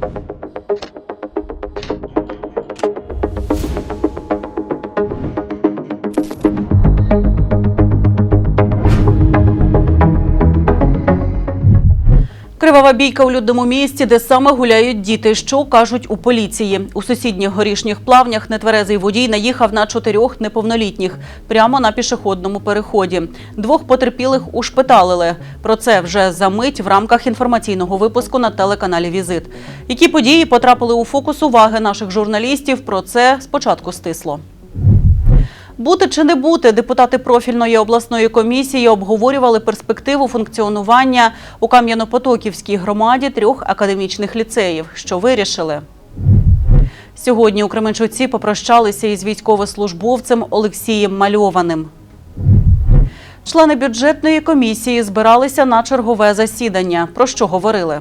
thank you Кривава бійка у людному місці, де саме гуляють діти. Що кажуть у поліції? У сусідніх горішніх плавнях нетверезий водій наїхав на чотирьох неповнолітніх прямо на пішохідному переході. Двох потерпілих ушпиталили. Про це вже за мить в рамках інформаційного випуску на телеканалі Візит. Які події потрапили у фокус уваги наших журналістів? Про це спочатку стисло. Бути чи не бути, депутати профільної обласної комісії обговорювали перспективу функціонування у Кам'янопотоківській громаді трьох академічних ліцеїв. Що вирішили? Сьогодні у Кременчуці попрощалися із військовослужбовцем Олексієм Мальованим. Члени бюджетної комісії збиралися на чергове засідання. Про що говорили?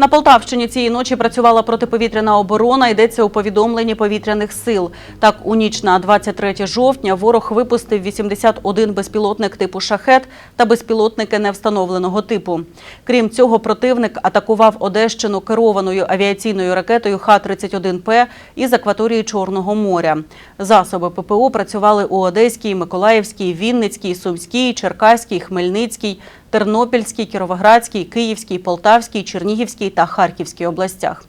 На Полтавщині цієї ночі працювала протиповітряна оборона. Йдеться у повідомленні повітряних сил. Так, у ніч на 23 жовтня ворог випустив 81 безпілотник типу шахет та безпілотники невстановленого типу. Крім цього, противник атакував Одещину керованою авіаційною ракетою Х-31П із акваторії Чорного моря. Засоби ППО працювали у Одеській, Миколаївській, Вінницькій, Сумській, Черкаській, Хмельницькій, Тернопільській, Кіровоградській, Київській, Полтавській, Чернігівській та Харківській областях.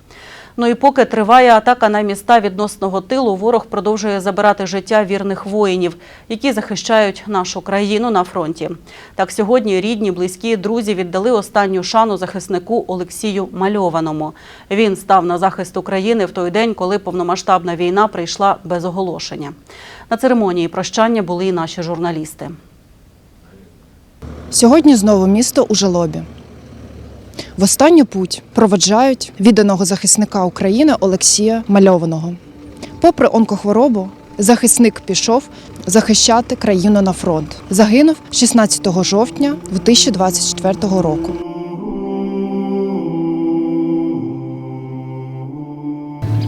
Ну і поки триває атака на міста відносного тилу, ворог продовжує забирати життя вірних воїнів, які захищають нашу країну на фронті. Так сьогодні рідні, близькі, друзі віддали останню шану захиснику Олексію Мальованому. Він став на захист України в той день, коли повномасштабна війна прийшла без оголошення. На церемонії прощання були і наші журналісти. Сьогодні знову місто у жалобі. В останню путь проведжають відданого захисника України Олексія Мальованого. Попри онкохворобу, захисник пішов захищати країну на фронт. Загинув 16 жовтня 2024 року.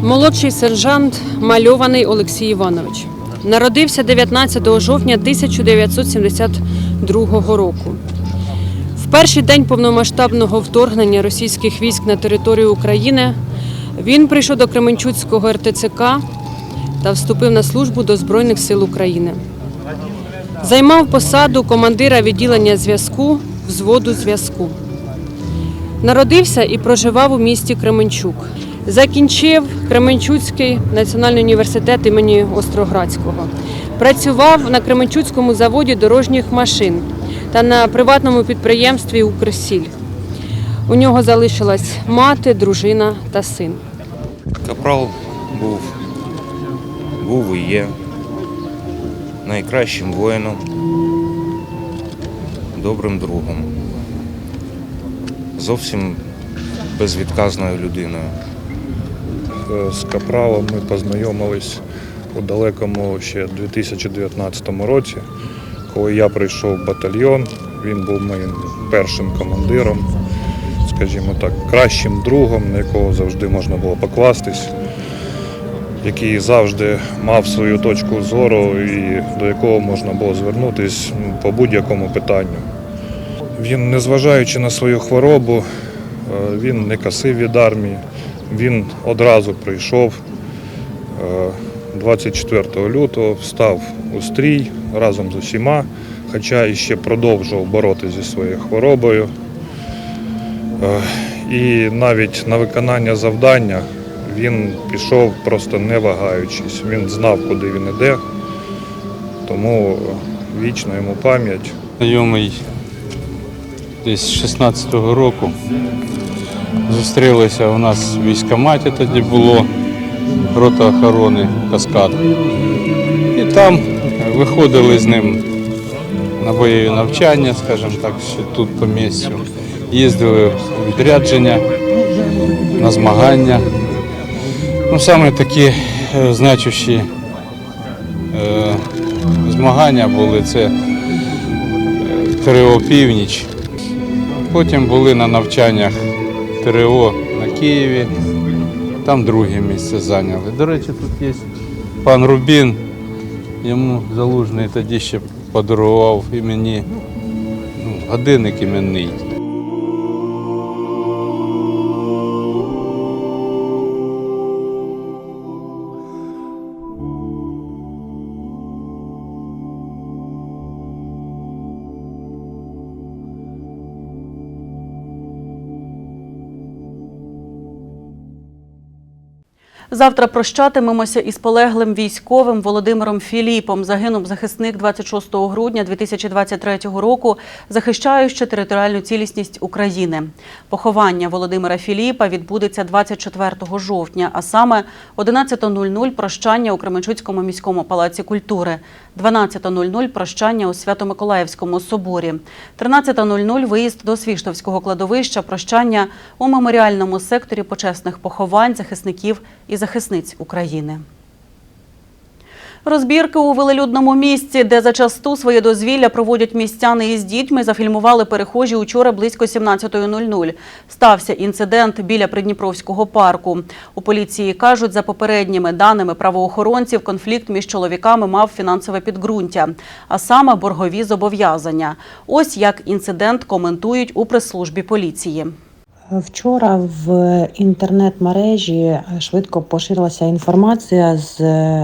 Молодший сержант мальований Олексій Іванович. Народився 19 жовтня 1972 року. В перший день повномасштабного вторгнення російських військ на територію України він прийшов до Кременчуцького РТЦК та вступив на службу до Збройних сил України. Займав посаду командира відділення зв'язку взводу зв'язку. Народився і проживав у місті Кременчук. Закінчив Кременчуцький національний університет імені Остроградського. Працював на Кременчуцькому заводі дорожніх машин та на приватному підприємстві Укрсіль. У нього залишилась мати, дружина та син. Капрал був, був і є найкращим воїном, добрим другом, зовсім безвідказною людиною. Е, З Капралом ми познайомились у далекому ще 2019 році, коли я прийшов в батальйон. Він був моїм першим командиром, скажімо так, кращим другом, на якого завжди можна було покластись, який завжди мав свою точку зору і до якого можна було звернутися по будь-якому питанню. Він, незважаючи на свою хворобу, е, він не касив від армії. Він одразу прийшов е, 24 лютого, встав у стрій разом з усіма, хоча і ще продовжував боротися зі своєю хворобою. Е, І навіть на виконання завдання він пішов просто не вагаючись. Він знав, куди він іде, тому вічна йому пам'ять. Знайомий десь 16-го року. Зустрілися у нас в військкоматі тоді було рота охорони Каскад. І там виходили з ним на бойові навчання, скажімо так, тут по місцю. Їздили у відрядження, на змагання. Ну, саме такі е, значущі е, змагання були це е, Північ. Потім були на навчаннях ТРО на Києві. Там друге місце зайняли. До речі, тут є пан Рубін. Йому залужний тоді ще подарував імені ну, годинник іменний. Завтра прощатимемося із полеглим військовим Володимиром Філіпом. Загинув захисник 26 грудня 2023 року, захищаючи територіальну цілісність України. Поховання Володимира Філіпа відбудеться 24 жовтня, а саме 11.00 прощання у Кременчуцькому міському палаці культури, 12.00 прощання у Свято-Миколаївському соборі, 13.00 виїзд до Свіштовського кладовища, прощання у меморіальному секторі почесних поховань захисників і захисниць України. Розбірки у велелюдному місці, де зачасту своє дозвілля проводять містяни із дітьми, зафільмували перехожі учора близько 17.00. Стався інцидент біля Придніпровського парку. У поліції кажуть, за попередніми даними правоохоронців, конфлікт між чоловіками мав фінансове підґрунтя, а саме боргові зобов'язання. Ось як інцидент коментують у прес-службі поліції. Вчора в інтернет-мережі швидко поширилася інформація, з,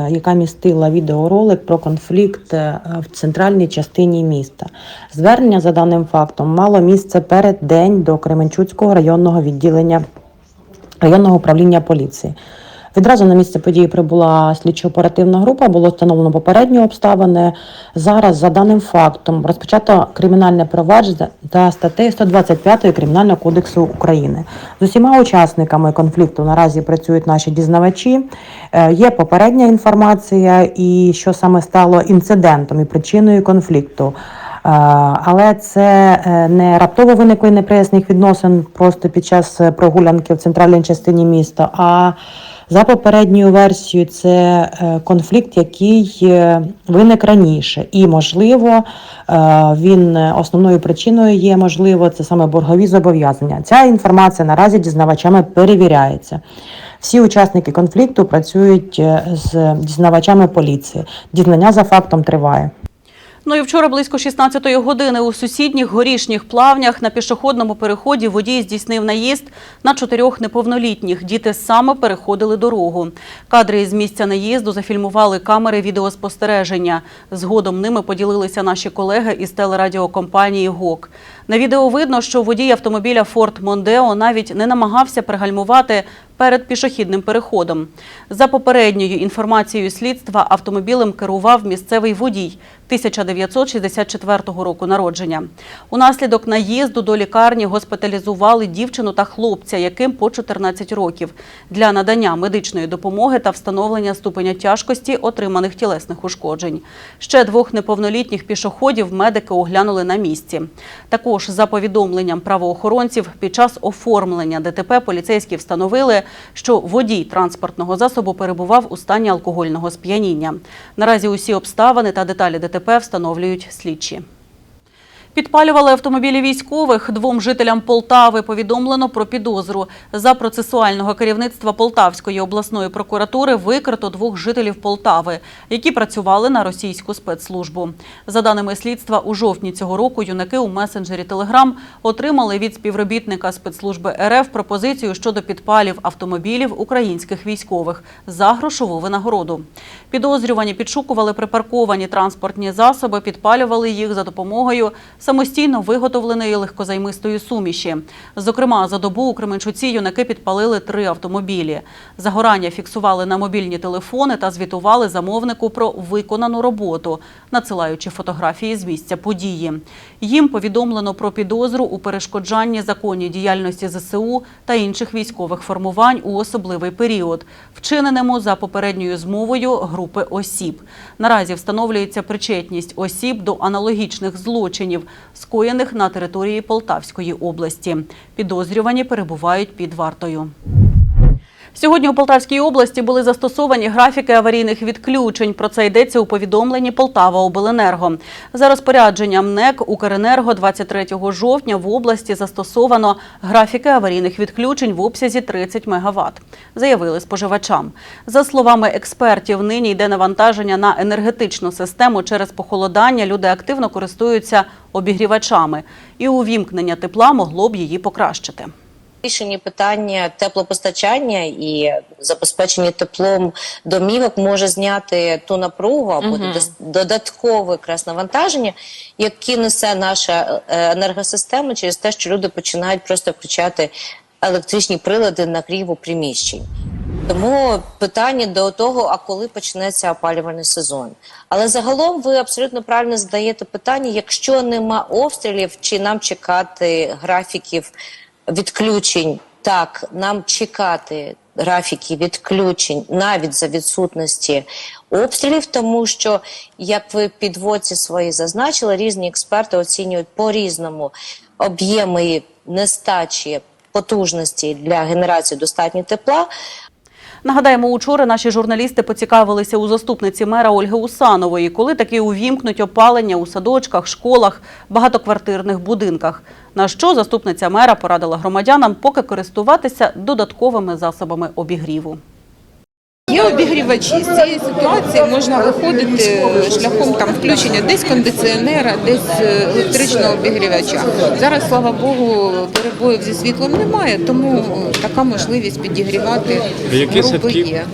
яка містила відеоролик про конфлікт е, в центральній частині міста. Звернення за даним фактом мало місце перед день до Кременчуцького районного відділення районного управління поліції. Відразу на місце події прибула слідчо-оперативна група, було встановлено попередні обставини. Зараз, за даним фактом, розпочато кримінальне провадження та статтею 125 Кримінального кодексу України. З усіма учасниками конфлікту наразі працюють наші дізнавачі. Е, Є попередня інформація, і що саме стало інцидентом і причиною конфлікту. Е, Але це е, не раптово виникли неприязних відносин просто під час прогулянки в центральній частині міста. А за попередньою версією, це е, конфлікт, який е, виник раніше, і можливо, е, він основною причиною є можливо це саме боргові зобов'язання. Ця інформація наразі дізнавачами перевіряється. Всі учасники конфлікту працюють з дізнавачами поліції. Дізнання за фактом триває. Ну і вчора близько 16-ї години у сусідніх горішніх плавнях на пішохідному переході водій здійснив наїзд на чотирьох неповнолітніх. Діти саме переходили дорогу. Кадри із місця наїзду зафільмували камери відеоспостереження. Згодом ними поділилися наші колеги із телерадіокомпанії ГОК. На відео видно, що водій автомобіля Форд Мондео навіть не намагався пригальмувати перед пішохідним переходом. За попередньою інформацією слідства, автомобілем керував місцевий водій 1964 року народження. Унаслідок наїзду до лікарні госпіталізували дівчину та хлопця, яким по 14 років, для надання медичної допомоги та встановлення ступеня тяжкості отриманих тілесних ушкоджень. Ще двох неповнолітніх пішоходів медики оглянули на місці. Також за повідомленням правоохоронців, під час оформлення ДТП поліцейські встановили, що водій транспортного засобу перебував у стані алкогольного сп'яніння. Наразі усі обставини та деталі ДТП встановлюють слідчі. Підпалювали автомобілі військових. Двом жителям Полтави повідомлено про підозру. За процесуального керівництва Полтавської обласної прокуратури викрито двох жителів Полтави, які працювали на російську спецслужбу. За даними слідства, у жовтні цього року юнаки у месенджері Телеграм отримали від співробітника спецслужби РФ пропозицію щодо підпалів автомобілів українських військових за грошову винагороду. Підозрювані підшукували припарковані транспортні засоби, підпалювали їх за допомогою самостійно виготовленої легкозаймистої суміші. Зокрема, за добу у Кременчуці юнаки підпалили три автомобілі. Загорання фіксували на мобільні телефони та звітували замовнику про виконану роботу, надсилаючи фотографії з місця події. Їм повідомлено про підозру у перешкоджанні законній діяльності ЗСУ та інших військових формувань у особливий період, вчиненому за попередньою змовою групи осіб. Наразі встановлюється причетність осіб до аналогічних злочинів, скоєних на території Полтавської області. Підозрювані перебувають під вартою. Сьогодні у Полтавській області були застосовані графіки аварійних відключень. Про це йдеться у повідомленні Полтава Обленерго. За розпорядженням НЕК Укренерго 23 жовтня в області застосовано графіки аварійних відключень в обсязі 30 МВт, заявили споживачам. За словами експертів, нині йде навантаження на енергетичну систему через похолодання. Люди активно користуються обігрівачами, і увімкнення тепла могло б її покращити. Рішені питання теплопостачання і забезпечення теплом домівок може зняти ту напругу або додас- додаткове якраз навантаження, яке несе наша е, енергосистема через те, що люди починають просто включати електричні прилади на нагріву приміщень. Тому питання до того, а коли почнеться опалювальний сезон. Але загалом ви абсолютно правильно задаєте питання: якщо нема обстрілів, чи нам чекати графіків відключень? Так, нам чекати графіки відключень навіть за відсутності обстрілів, тому що, як ви підводці свої зазначили, різні експерти оцінюють по-різному об'єми нестачі потужності для генерації достатньо тепла. Нагадаємо, учора наші журналісти поцікавилися у заступниці мера Ольги Усанової, коли таки увімкнуть опалення у садочках, школах, багатоквартирних будинках. На що заступниця мера порадила громадянам поки користуватися додатковими засобами обігріву. Є обігрівачі. З цієї ситуації можна виходити шляхом там включення десь кондиціонера, десь е, електричного обігрівача. Зараз, слава Богу, перебоїв зі світлом немає, тому така можливість підігрівати групи є.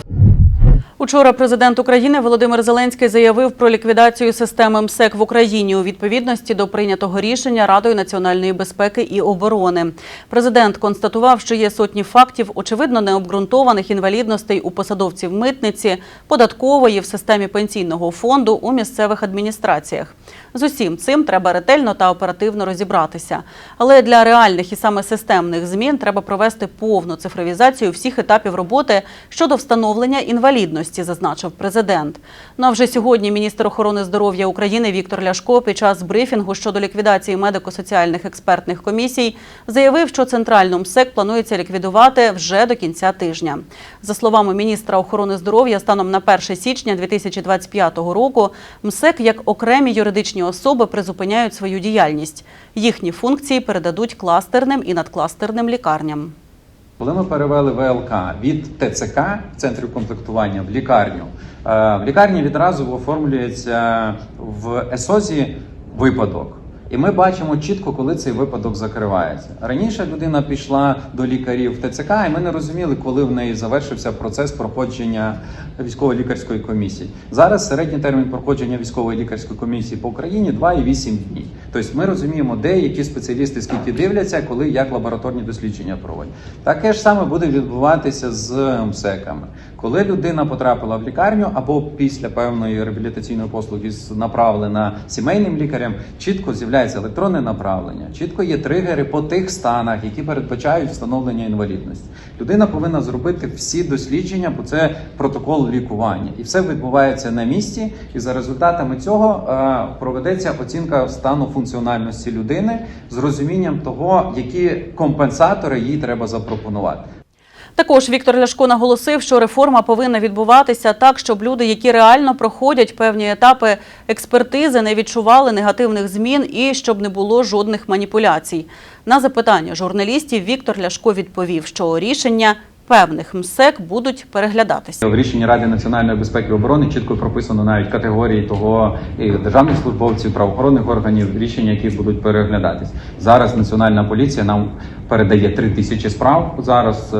Учора президент України Володимир Зеленський заявив про ліквідацію системи МСЕК в Україні у відповідності до прийнятого рішення Радою національної безпеки і оборони. Президент констатував, що є сотні фактів очевидно необґрунтованих інвалідностей у посадовців митниці, податкової в системі пенсійного фонду у місцевих адміністраціях. З усім цим треба ретельно та оперативно розібратися. Але для реальних і саме системних змін треба провести повну цифровізацію всіх етапів роботи щодо встановлення інвалідності, зазначив президент. Ну а вже сьогодні міністр охорони здоров'я України Віктор Ляшко під час брифінгу щодо ліквідації медико-соціальних експертних комісій заявив, що центральну МСЕК планується ліквідувати вже до кінця тижня. За словами міністра охорони здоров'я, станом на 1 січня 2025 року МСЕК як окремі юридичні особи призупиняють свою діяльність. Їхні функції передадуть кластерним і надкластерним лікарням. Коли ми перевели ВЛК від ТЦК центрів комплектування в лікарню, е, в лікарні відразу оформлюється в ЕСОЗі випадок. І ми бачимо чітко, коли цей випадок закривається. Раніше людина пішла до лікарів в ТЦК, і ми не розуміли, коли в неї завершився процес проходження військово-лікарської комісії. Зараз середній термін проходження військової лікарської комісії по Україні 2,8 днів. Тобто ми розуміємо, де які спеціалісти скільки дивляться, коли як лабораторні дослідження проводять. Таке ж саме буде відбуватися з МСЕКами. Коли людина потрапила в лікарню або після певної реабілітаційної послуги направлена сімейним лікарем, чітко з'являється електронне направлення, чітко є тригери по тих станах, які передбачають встановлення інвалідності. Людина повинна зробити всі дослідження, бо це протокол лікування, і все відбувається на місці. І за результатами цього е, проведеться оцінка стану функціональності людини з розумінням того, які компенсатори їй треба запропонувати. Також Віктор Ляшко наголосив, що реформа повинна відбуватися так, щоб люди, які реально проходять певні етапи експертизи, не відчували негативних змін і щоб не було жодних маніпуляцій. На запитання журналістів Віктор Ляшко відповів, що рішення певних МСЕК будуть переглядатися. В рішенні Ради національної безпеки і оборони чітко прописано навіть категорії того і державних службовців, правоохоронних органів, рішення, які будуть переглядатись. Зараз національна поліція нам передає три тисячі справ. Зараз е,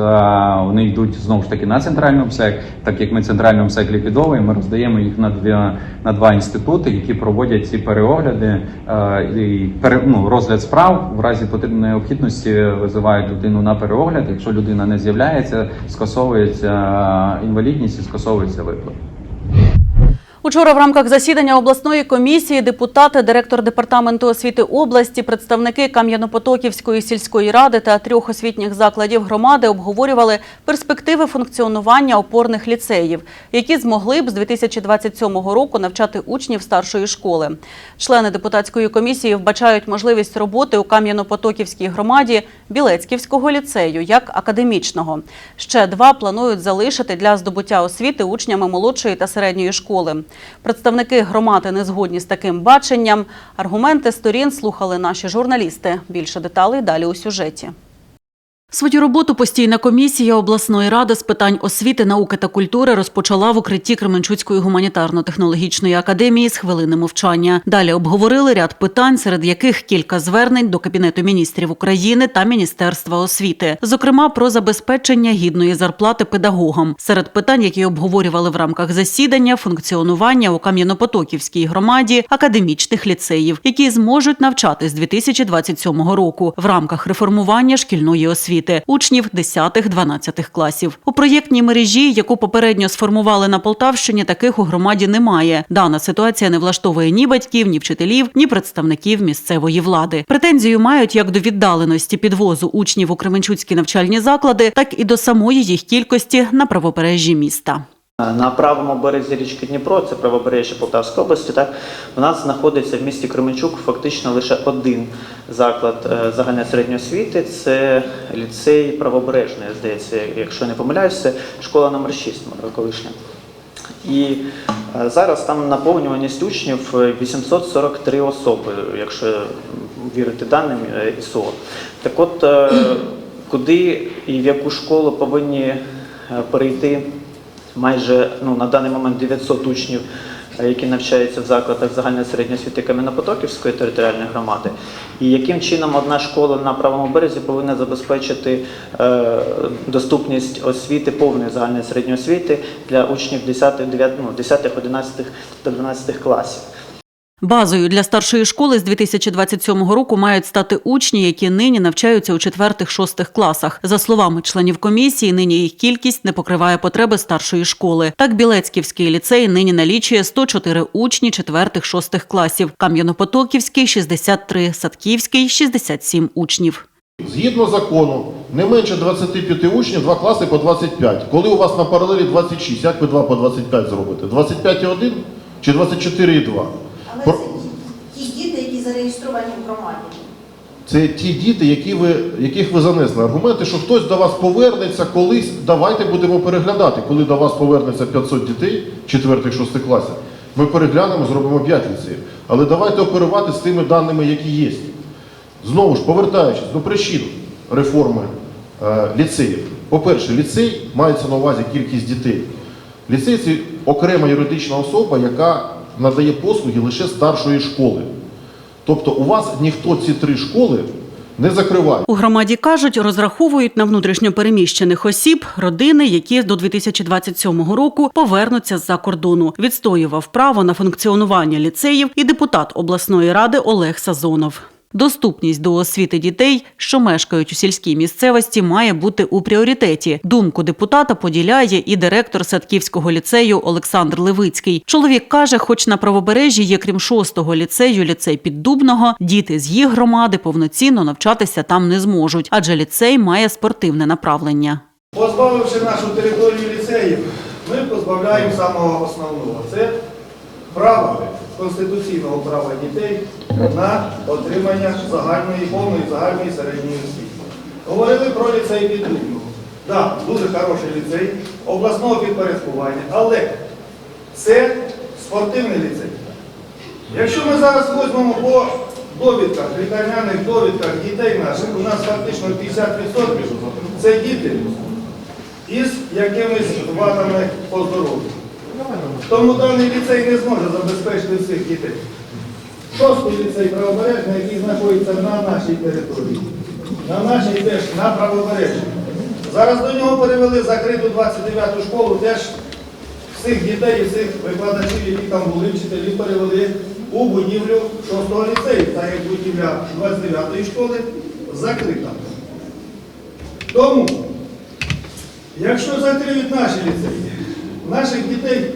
вони йдуть знову ж таки на центральну МСЕК. Так як ми центральну МСЕК ліквідовуємо, ми роздаємо їх на дві на два інститути, які проводять ці переогляди е, і ну, розгляд справ в разі потрібної необхідності визивають людину на переогляд. Якщо людина не з'являється, скасовується е, інвалідність і скасовується виплат. Учора в рамках засідання обласної комісії депутати, директор департаменту освіти області, представники Кам'янопотоківської сільської ради та трьох освітніх закладів громади обговорювали перспективи функціонування опорних ліцеїв, які змогли б з 2027 року навчати учнів старшої школи. Члени депутатської комісії вбачають можливість роботи у Кам'янопотоківській громаді Білецьківського ліцею як академічного. Ще два планують залишити для здобуття освіти учнями молодшої та середньої школи. Представники громади не згодні з таким баченням. Аргументи сторін слухали наші журналісти. Більше деталей далі у сюжеті. Свою роботу постійна комісія обласної ради з питань освіти, науки та культури розпочала в укритті Кременчуцької гуманітарно-технологічної академії з хвилини мовчання. Далі обговорили ряд питань, серед яких кілька звернень до Кабінету міністрів України та Міністерства освіти, зокрема про забезпечення гідної зарплати педагогам. Серед питань, які обговорювали в рамках засідання, функціонування у Кам'янопотоківській громаді академічних ліцеїв, які зможуть навчати з 2027 року в рамках реформування шкільної освіти. Освіти учнів 10-12 класів. У проєктній мережі, яку попередньо сформували на Полтавщині, таких у громаді немає. Дана ситуація не влаштовує ні батьків, ні вчителів, ні представників місцевої влади. Претензію мають як до віддаленості підвозу учнів у Кременчуцькі навчальні заклади, так і до самої їх кількості на правопережжі міста. На правому березі річки Дніпро, це правобережжя Полтавської області, так у нас знаходиться в місті Кременчук фактично лише один заклад е, загальної середньої освіти. Це ліцей правобережний, здається, якщо не помиляюся, школа номер 6 колишня. І е, зараз там наповнюваність учнів е, 843 особи, якщо вірити даним е, ІСО. Так от, куди і в яку школу повинні перейти майже ну, на даний момент 900 учнів, е, які навчаються в закладах загальної середньої освіти Кам'янопотоківської територіальної громади, і яким чином одна школа на правому березі повинна забезпечити е, доступність освіти, повної загальної середньої освіти для учнів 10, 9, ну, 10 11 та 12 класів. Базою для старшої школи з 2027 року мають стати учні, які нині навчаються у 4-6 класах. За словами членів комісії, нині їх кількість не покриває потреби старшої школи. Так, Білецьківський ліцей нині налічує 104 учні 4-6 класів, Кам'янопотоківський – 63, Садківський – 67 учнів. Згідно закону, не менше 25 учнів, два класи по 25. Коли у вас на паралелі 26, як ви 2 по 25 зробите? 25,1 чи 24,2? Про- ті діти, які зареєстровані в громаді. Це ті діти, які ви, яких ви занесли. Аргументи, що хтось до вас повернеться колись, давайте будемо переглядати. Коли до вас повернеться 500 дітей, 4-6 класів, ми переглянемо, зробимо 5 ліцеїв. Але давайте оперувати з тими даними, які є. Знову ж, повертаючись до причин реформи е, ліцеїв. По-перше, ліцей мається на увазі кількість дітей. Ліцей це окрема юридична особа, яка надає послуги лише старшої школи. Тобто у вас ніхто ці три школи не закриває. У громаді кажуть, розраховують на внутрішньопереміщених осіб, родини, які до 2027 року повернуться з-за кордону. Відстоював право на функціонування ліцеїв і депутат обласної ради Олег Сазонов. Доступність до освіти дітей, що мешкають у сільській місцевості, має бути у пріоритеті. Думку депутата поділяє і директор Садківського ліцею Олександр Левицький. Чоловік каже, хоч на правобережжі є крім шостого ліцею, ліцей Піддубного, діти з їх громади повноцінно навчатися там не зможуть, адже ліцей має спортивне направлення. Позбавивши нашу територію ліцеїв, ми позбавляємо самого основного. Це право, конституційного права дітей на отримання загальної, повної загальної середньої освіти. Говорили про ліцей Піддубного. Так, дуже хороший ліцей, обласного підпорядкування, але це спортивний ліцей. Якщо ми зараз візьмемо по довідках, лікарняних довідках дітей наших, у нас фактично 50% це діти із якимись вадами по здоров'ю. Тому даний ліцей не зможе забезпечити всіх дітей. Шостий ліцей правобережний, який знаходиться на нашій території, на нашій теж на правобережжі. Зараз до нього перевели закриту 29-ту школу, теж всіх дітей всіх викладачів, які там були, вчителі перевели у будівлю 6-го ліцею, так як будівля 29-ї школи закрита. Тому, якщо закриють наші ліцеї, наших дітей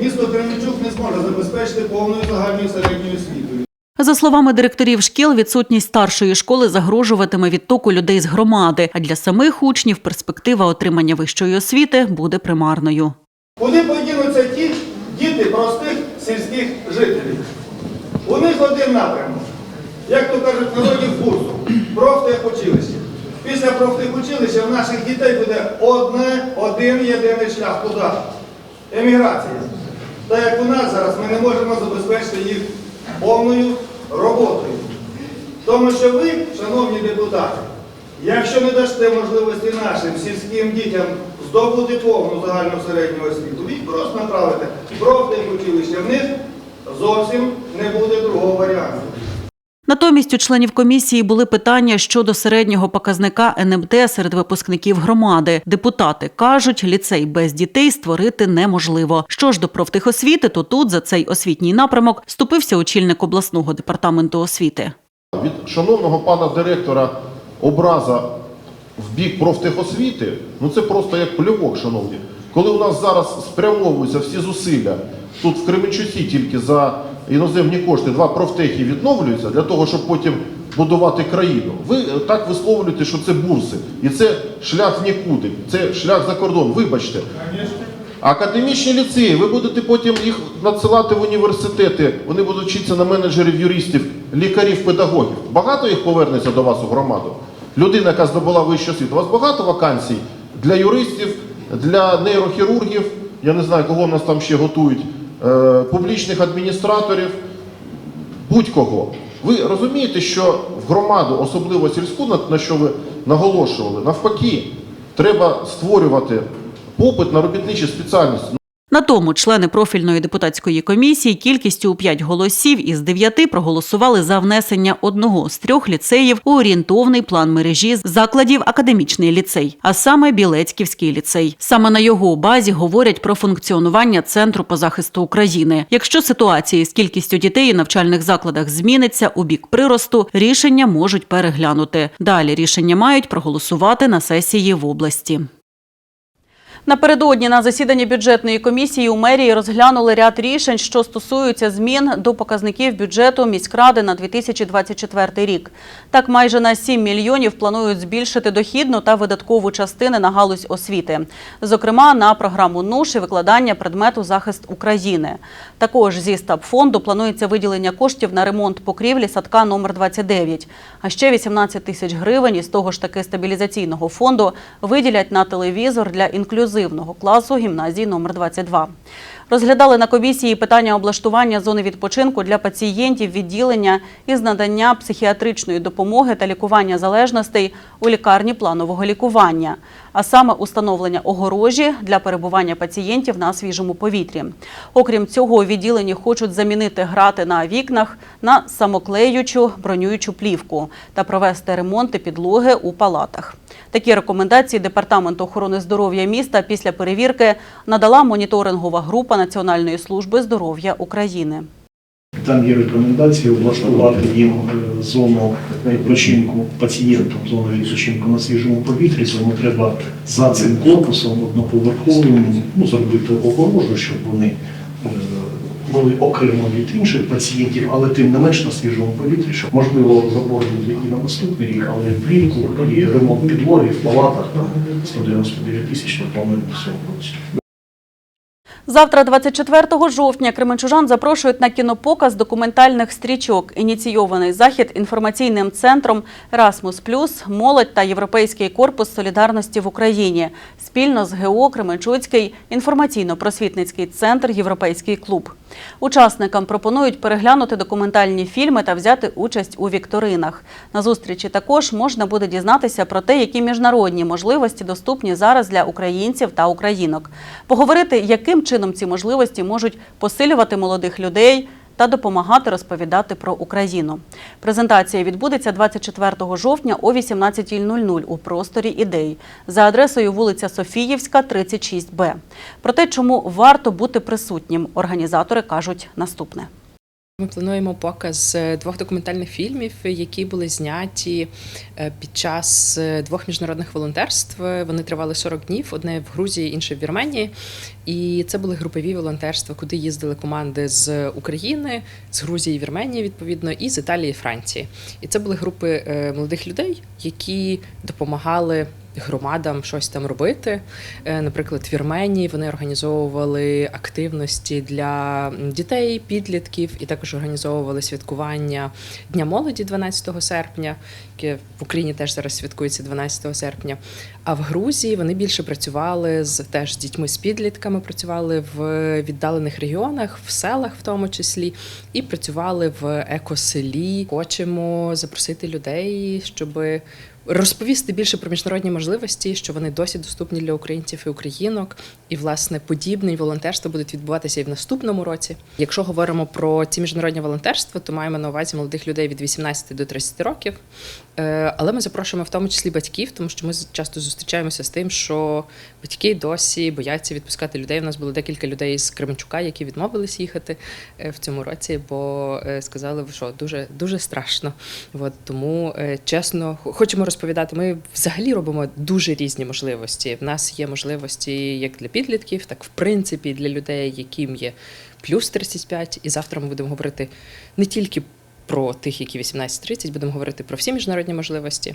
місто Кременчук не зможе забезпечити повною загальною середньою освітою. За словами директорів шкіл, відсутність старшої школи загрожуватиме відтоку людей з громади. А для самих учнів перспектива отримання вищої освіти буде примарною. Куди подінуться ті діти простих сільських жителів? У них один напрямок. Як то кажуть, народі курсу. Профтехучилище. Після профтехучилища в наших дітей буде одне, один єдиний шлях. Куди? Еміграція. Так як у нас зараз ми не можемо забезпечити їх повною роботою. Тому що ви, шановні депутати, якщо не дасте можливості нашим сільським дітям здобути повну загальну середню освіту, ви їх просто направите профтехучилище, в них зовсім не буде другого варіанту. Натомість у членів комісії були питання щодо середнього показника НМТ серед випускників громади. Депутати кажуть, ліцей без дітей створити неможливо. Що ж до профтехосвіти, то тут за цей освітній напрямок вступився очільник обласного департаменту освіти. Від шановного пана директора образа в бік профтехосвіти, ну це просто як плювок, шановні. Коли у нас зараз спрямовуються всі зусилля, тут в Кременчуці тільки за іноземні кошти два профтехи відновлюються для того, щоб потім будувати країну. Ви е, так висловлюєте, що це бурси. І це шлях нікуди, це шлях за кордон. Вибачте. Академічні ліцеї, ви будете потім їх надсилати в університети, вони будуть вчитися на менеджерів, юристів, лікарів, педагогів. Багато їх повернеться до вас у громаду. Людина, яка здобула вищу освіту. У вас багато вакансій для юристів, для нейрохірургів, я не знаю, кого в нас там ще готують, публічних адміністраторів, будь-кого. Ви розумієте, що в громаду, особливо сільську, на, на що ви наголошували, навпаки, треба створювати попит на робітничі спеціальності. На тому члени профільної депутатської комісії кількістю у 5 голосів із 9 проголосували за внесення одного з трьох ліцеїв у орієнтовний план мережі закладів академічний ліцей, а саме Білецьківський ліцей. Саме на його базі говорять про функціонування центру по захисту України. Якщо ситуація з кількістю дітей у навчальних закладах зміниться у бік приросту, рішення можуть переглянути. Далі рішення мають проголосувати на сесії в області. Напередодні на засіданні бюджетної комісії у мерії розглянули ряд рішень, що стосуються змін до показників бюджету міськради на 2024 рік. Так, майже на 7 мільйонів планують збільшити дохідну та видаткову частини на галузь освіти, зокрема на програму НУШ і викладання предмету захист України. Також зі стабфонду планується виділення коштів на ремонт покрівлі садка номер 29. А ще 18 тисяч гривень із того ж таки стабілізаційного фонду виділять на телевізор для інклюзивного класу гімназії номер 22. Розглядали на комісії питання облаштування зони відпочинку для пацієнтів відділення із надання психіатричної допомоги та лікування залежностей у лікарні планового лікування, а саме установлення огорожі для перебування пацієнтів на свіжому повітрі. Окрім цього, у відділенні хочуть замінити грати на вікнах на самоклеючу бронюючу плівку та провести ремонти підлоги у палатах. Такі рекомендації Департаменту охорони здоров'я міста після перевірки надала моніторингова група Національної служби здоров'я України. Там є рекомендації облаштувати їм е, зону відпочинку пацієнтам, зону відпочинку на свіжому повітрі. Тому треба за цим корпусом одноповерховим ну, зробити огорожу, щоб вони е, були окремо від інших пацієнтів, але тим не менш на свіжому повітрі, щоб можливо забор і на наступний рік, але влітку і ремонт підлоги в палатах там 199 тисяч не планують в цьому році. Завтра, 24 жовтня, кременчужан запрошують на кінопоказ документальних стрічок. Ініційований захід інформаційним центром Расмус Плюс, молодь та Європейський корпус солідарності в Україні спільно з ГО Кременчуцький інформаційно-просвітницький центр Європейський клуб. Учасникам пропонують переглянути документальні фільми та взяти участь у вікторинах. На зустрічі також можна буде дізнатися про те, які міжнародні можливості доступні зараз для українців та українок. Поговорити, яким чином ці можливості можуть посилювати молодих людей та допомагати розповідати про Україну. Презентація відбудеться 24 жовтня о 18.00 у просторі ідей за адресою вулиця Софіївська, 36Б. Про те, чому варто бути присутнім, організатори кажуть наступне. Ми плануємо показ е, двох документальних фільмів, які були зняті е, під час е, двох міжнародних волонтерств. Вони тривали 40 днів: одне в Грузії, інше в Вірменії. І це були групові волонтерства, куди їздили команди з України, з Грузії, Вірменії, відповідно, і з Італії, і Франції. І це були групи молодих людей, які допомагали. Громадам щось там робити. Наприклад, в Вірменії вони організовували активності для дітей, підлітків, і також організовували святкування Дня молоді 12 серпня, яке в Україні теж зараз святкується 12 серпня. А в Грузії вони більше працювали з теж з дітьми з підлітками, працювали в віддалених регіонах, в селах, в тому числі, і працювали в екоселі. Хочемо запросити людей, щоби розповісти більше про міжнародні можливості, що вони досі доступні для українців і українок, і власне подібні волонтерства будуть відбуватися і в наступному році. Якщо говоримо про ці міжнародні волонтерства, то маємо на увазі молодих людей від 18 до 30 років. Е, Але ми запрошуємо в тому числі батьків, тому що ми часто зустрічаємося з тим, що батьки досі бояться відпускати людей. У нас було декілька людей з Кременчука, які відмовились їхати е, в цьому році, бо е, сказали, що дуже дуже страшно. От тому чесно, хочемо розповідати. Ми взагалі робимо дуже різні можливості. В нас є можливості як для підлітків, так в принципі для людей, яким є плюс 35. І завтра ми будемо говорити не тільки про тих, які 18-30, будемо говорити про всі міжнародні можливості.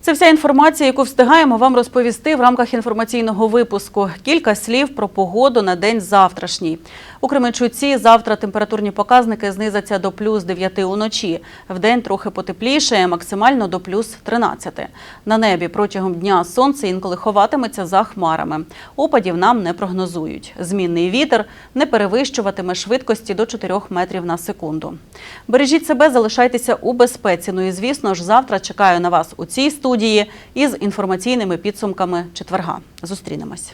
Це вся інформація, яку встигаємо вам розповісти в рамках інформаційного випуску. Кілька слів про погоду на день завтрашній. У Кременчуці завтра температурні показники знизяться до плюс 9 уночі. Вдень трохи потепліше, максимально до плюс 13. На небі протягом дня сонце інколи ховатиметься за хмарами. Опадів нам не прогнозують. Змінний вітер не перевищуватиме швидкості до 4 метрів на секунду. Бережіть себе, залишайтеся у безпеці. Ну і звісно ж, завтра чекаю на вас у цій студії із інформаційними підсумками четверга. Зустрінемось.